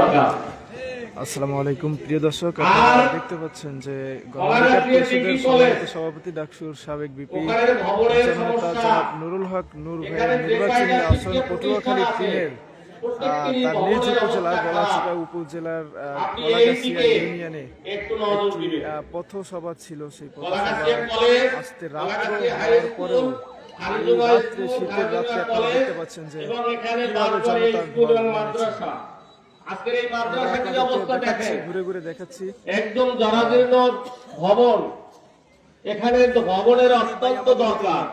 দরকার। আসসালামু আলাইকুম। প্রিয় দর্শক আপনারা দেখতে পাচ্ছেন যে পরিষদের সম্মানিত সভাপতি ডাকসুর সাবেক বিপি নুরুল হক নূর ভাইয়ের নির্বাচনী আসন পটুয়াখালী তিনের তার নিজ উপজেলা গলাচিপা উপজেলার কলাগাছিয়া ইউনিয়নে একটু পথসভা ছিল। সেই পথসভা আজকে রাত্র হওয়ার পরেও রাত্রে শীতের রাত্রে আপনারা দেখতে পাচ্ছেন যে কীভাবে জনতার আজকের এই আপনাদেরকে অবস্থা দেখেন। ঘুরে ঘুরে দেখাচ্ছি। একদম জরাজীর্ণ ভবন। এখানে ভবনের অত্যন্ত দরকার।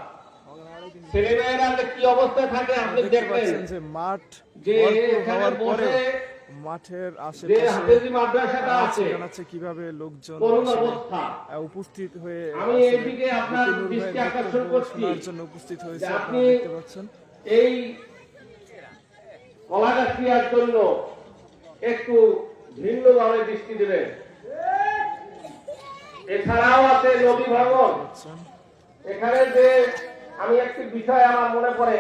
ছেলেমেয়েরা কি অবস্থায় থাকে আপনি দেখবেন। যে মাঠ যে হওয়ার পরে মাঠের আশেপাশে মাদ্রাসাটা আছে জানাচ্ছে কীভাবে লোকজন উপস্থিত হয়ে আমি এইদিকে আপনার দৃষ্টি আকর্ষণ করছি জন্য উপস্থিত হয়েছে আপনি- দেখতে পাচ্ছেন। এই কলাগাছিয়ার জন্য একটু ভিন্নভাবে দৃষ্টি দেবেন এছাড়াও আছে নদী পাচ্ছেন। এখানে যে আমি একটি বিষয় আমার মনে পড়ে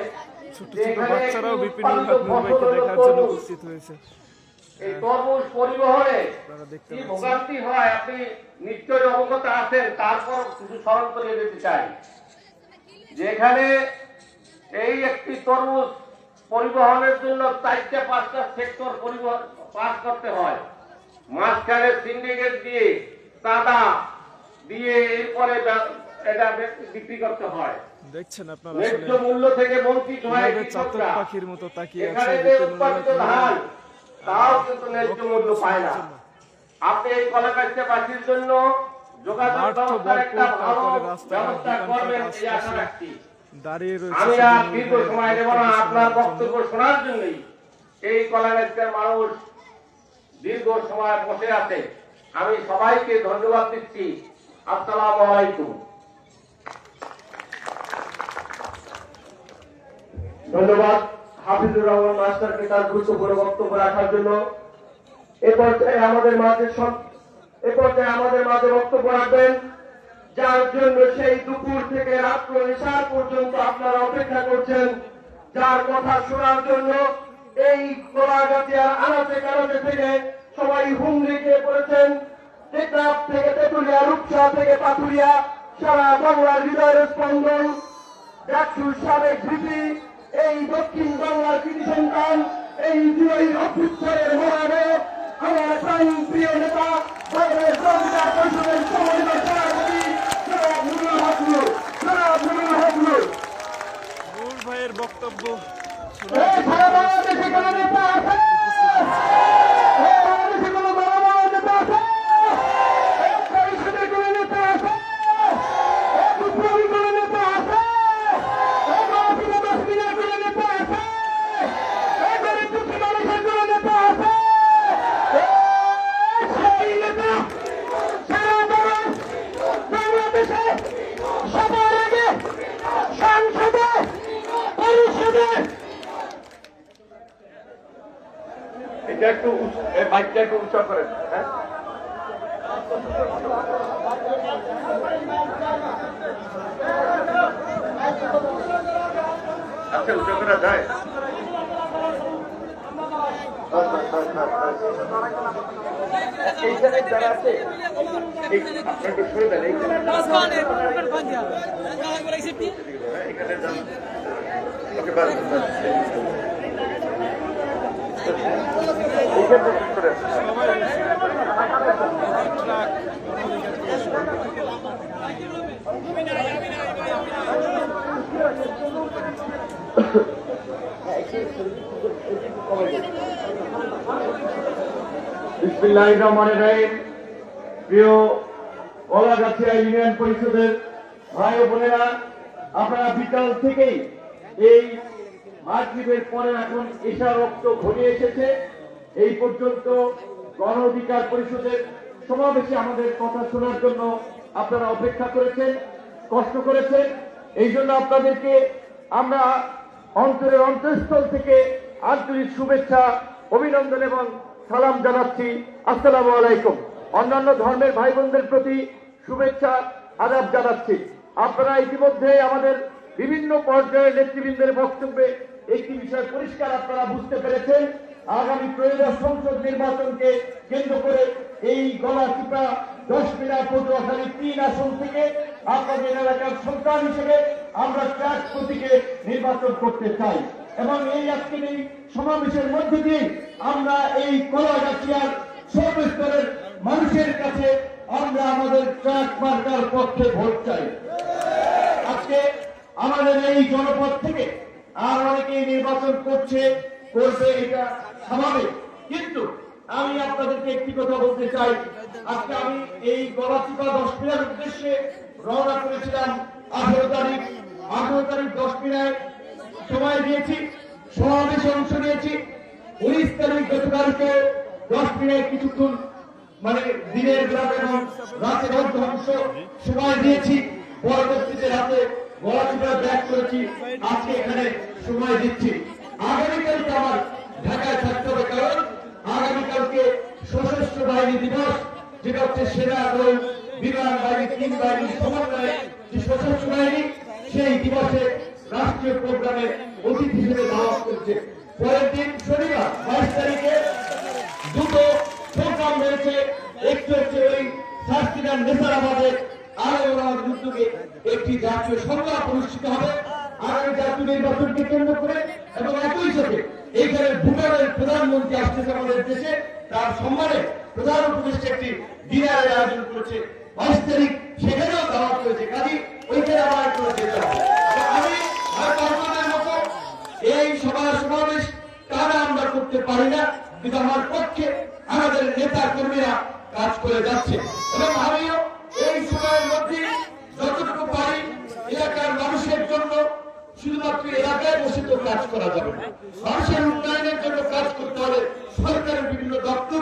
ছোট ছোট বাচ্চারাও বিপিন নূর উৎপাদিত হক নূর ভাইকে দেখার জন্য উপস্থিত হয়েছে। এই তরমুজ পরিবহনে কি ভোগান্তি হয় আপনি নিশ্চয়ই অবগত আছেন তারপর কিছু স্মরণ করিয়ে দিতে চাই। যেখানে এই একটি তরমুজ পরিবহনের জন্য চারটা পাঁচটা সেক্টর পরিবহন পাস করতে হয়। মাঝখানে সিন্ডিকেট দিয়ে চাঁদা দিয়ে এরপরে এটা বিক্রি করতে হয়। দেখছেন আপনারা আসলে মূল্য থেকে বঞ্চিত হয় চাতক পাখির মতো তাকিয়ে আছে উৎপাদিত ধান তাও কিন্তু ন্যায্য মূল্য পায় না। আপনি এই কলাকাছাবাসীর জন্য যোগাযোগ মাঠ ব্যবস্থার একটা ভালো ব্যবস্থা করবেন এই আশা রাখছি। দাঁড়িয়ে রয়েছে আমি আর দীর্ঘ সময় দেব না আপনার বক্তব্য শোনার জন্যই। এই কলাগাছের মানুষ দীর্ঘ সময় বসে আছে। আমি সবাইকে ধন্যবাদ দিচ্ছি। আসসালামু আলাইকুম। ধন্যবাদ হাফিজুর রহমান, মাস্টারকে তার গুরুত্বপূর্ণ বক্তব্য রাখার জন্য। এ পর্যায়ে আমাদের মাঝে এ পর্যায়ে আমাদের মাঝে বক্তব্য রাখবেন। যার জন্য সেই দুপুর থেকে রাত্র নিশার পর্যন্ত আপনারা অপেক্ষা করছেন। যার কথা শোনার জন্য এই গোলাগাছিয়ার আনাচে কানাচে থেকে সবাই হুমড়ি খেয়ে পড়েছেন। টেকনাফ থেকে তেতুলিয়া, রূপসা থেকে পাথুরিয়া সারা বাংলার হৃদয়ের স্পন্দন। ডাকসুর সাবেক ভিপি, এই দক্ষিণ বাংলার কৃষি সন্তান, এই জুলাই অভ্যুত্থানের মহানে আমার প্রাণ প্রিয় নেতা বাংলাদেশ জনতা পরিষদের হকনুর জনাব নুরুল হকনুর ভাইয়ের বক্তব্য এই সারা বাংলাদেশে কোনো নেতা আছে? উচ- এই একটু উৎসব করেন হ্যাঁ? আচ্ছা উৎসব করা যায়? এইখানে যারা আছে এই সরে দেন এখানে যান। ওকে বাস বাস এইখানে ঠিক করে ট্রাক বিসমিল্লাহ রহমান রহিম প্রিয় কলাগাছিয়া ইউনিয়ন পরিষদের ভাই ও বোনেরা, আপনারা বিকাল থেকেই এই মাগরিবের পরে এখন এশা রক্ত ঘনিয়ে এসেছে। এই পর্যন্ত গণ অধিকার পরিষদের সমাবেশে আমাদের কথা শোনার জন্য আপনারা অপেক্ষা করেছেন, কষ্ট করেছেন। এই জন্য আপনাদেরকে আমরা অন্তরের অন্তঃস্থল থেকে আন্তরিক শুভেচ্ছা, অভিনন্দন এবং সালাম জানাচ্ছি। আসসালামু আলাইকুম। অন্যান্য ধর্মের ভাই বোনদের প্রতি শুভেচ্ছা, আদাব জানাচ্ছি। আপনারা ইতিমধ্যে আমাদের বিভিন্ন পর্যায়ের নেতৃবৃন্দের বক্তব্যে একটি বিষয় পরিষ্কার আপনারা বুঝতে পেরেছেন। আগামী ত্রয়োদশ সংসদ নির্বাচনকে কেন্দ্র করে এই গলা টিপা দশ মিনা পটুয়াখালী তিন আসন থেকে আপনাদের এলাকার সন্তান হিসেবে আমরা চার প্রতীকে নির্বাচন করতে চাই। এবং এই আজকের এই সমাবেশের মধ্য দিয়ে আমরা এই কলা কলাগাছিয়ার সর্বস্তরের মানুষের কাছে আমরা আমাদের ট্রাক মার্কার পক্ষে ভোট চাই। আজকে আমাদের এই জনপদ থেকে আর অনেকেই নির্বাচন করছে। করবে, এটা স্বাভাবিক। কিন্তু আমি আপনাদেরকে একটি কথা বলতে চাই। আজকে আমি এই গলাচিপা দশ মিনার উদ্দেশ্যে রওনা করেছিলাম আঠেরো তারিখ। আঠেরো তারিখ দশ মিনায় সময় দিয়েছি, সমাবেশে অংশ নিয়েছি। উনিশ তারিখ গতকালকে দশ মিনিট কিছুক্ষণ মানে দিনের বেলা এবং রাতের অংশ সময় দিয়েছি। পরবর্তীতে রাতে গলাচিপা ব্যাক করেছি। আজকে এখানে সময় দিচ্ছি। আগামীকালকে আমার ঢাকায় থাকতে হবে, কারণ আগামীকালকে সশস্ত্র বাহিনী দিবস, যেটা হচ্ছে সেনা এবং বিমান বাহিনী, তিন বাহিনীর সমন্বয়ে যে সশস্ত্র বাহিনী, সেই দিবসে রাষ্ট্রীয় প্রোগ্রামে অতিথি হিসেবে দাওয়াত করছে। পরের দিন শনিবার, বাইশ তারিখে দুটো প্রোগ্রাম রয়েছে, একটি হচ্ছে ওই শাস্তিদার নেতারাবাদের আলোচনার উদ্যোগে একটি জাতীয় সংলাপ অনুষ্ঠিত হবে। আগামী জাতীয় নির্বাচনকে কেন্দ্র করে প্রধানমন্ত্রী আসতেছে আমাদের দেশে, তার সম্মানে প্রধান উপদেষ্টা একটি ডিনারের আয়োজন করেছে। বাইশ তারিখ, সেখানেও দাওয়াত করেছে কাজী ওইখানে আমার করে যেতে এই সভা সমাবেশ তারা আমরা করতে পারি না, কিন্তু আমার পক্ষে আমাদের নেতা কর্মীরা কাজ করে যাচ্ছে। এবং আমিও এই সময়ের মধ্যে যতটুকু পারি এলাকার মানুষের জন্য শুধুমাত্র এলাকায় বসে তো কাজ করা যাবে না। মানুষের উন্নয়নের জন্য কাজ করতে হবে সরকারের বিভিন্ন দপ্তর